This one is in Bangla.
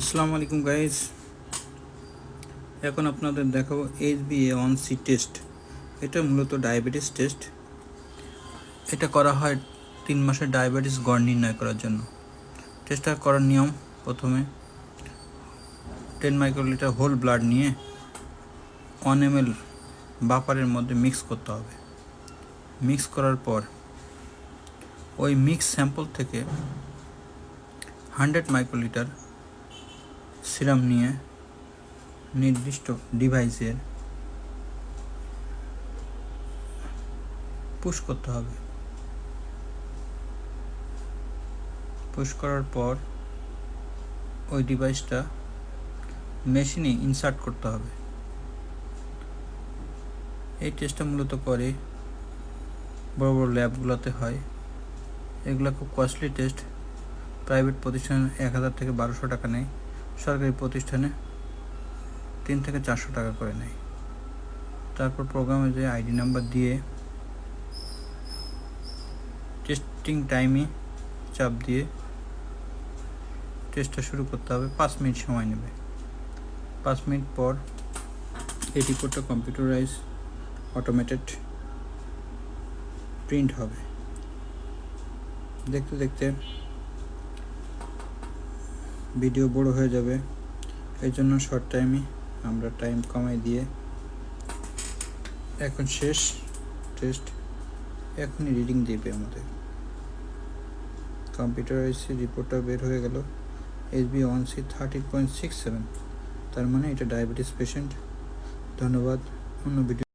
আসসালামু আলাইকুম গাইজ এখন আপনাদের দেখাবো H B A one C test এটা মূলত ডায়াবেটিস টেস্ট এটা করা হয় তিন মাসের ডায়াবেটিস গড় নির্ণয় করার জন্য। টেস্টটা করার নিয়ম প্রথমে টেন মাইক্রোলিটার হোল ব্লাড নিয়ে ওয়ান এম এল বাপারের মধ্যে মিক্স করতে হবে। মিক্স করার পর ওই মিক্স স্যাম্পল থেকে হান্ড্রেড মাইক্রোলিটার সিরাম নিয়ে নির্দিষ্ট ডিভাইসের পুশ করতে হবে। পুশ করার পর ওই ডিভাইসটা মেশিনে ইনসার্ট করতে হবে। এই টেস্টটা মূলত করে বড় বড় ল্যাবগুলোতে হয়। এগুলো খুব কস্টলি টেস্ট প্রাইভেট প্রতিষ্ঠানে এক হাজার থেকে বারোশো টাকা নেয়। সরকারি প্রতিষ্ঠানে তিন থেকে চারশো টাকা করে নেয়। তারপর প্রোগ্রামে যে আইডি নাম্বার দিয়ে টেস্টিং টাইমে চাপ দিয়ে টেস্টটা শুরু করতে হবে, পাঁচ মিনিট সময় নেবে। পাঁচ মিনিট পর এই রিপোর্টটা কম্পিউটারাইজ অটোমেটেড প্রিন্ট হবে। দেখতে দেখতে ভিডিও বড় হয়ে যাবে। এই জন্য শর্ট টাইমে আমরা টাইম কমাই দিয়ে এখন শেষ টেস্ট এখনই রিডিং দেবে আমাদের। কম্পিউটারাইজ রিপোর্টটা বের হয়ে গেল। H B one C thirty point six seven তার মানে এটা ডায়াবেটিস পেশেন্ট ধন্যবাদ, অন্য ভিডিও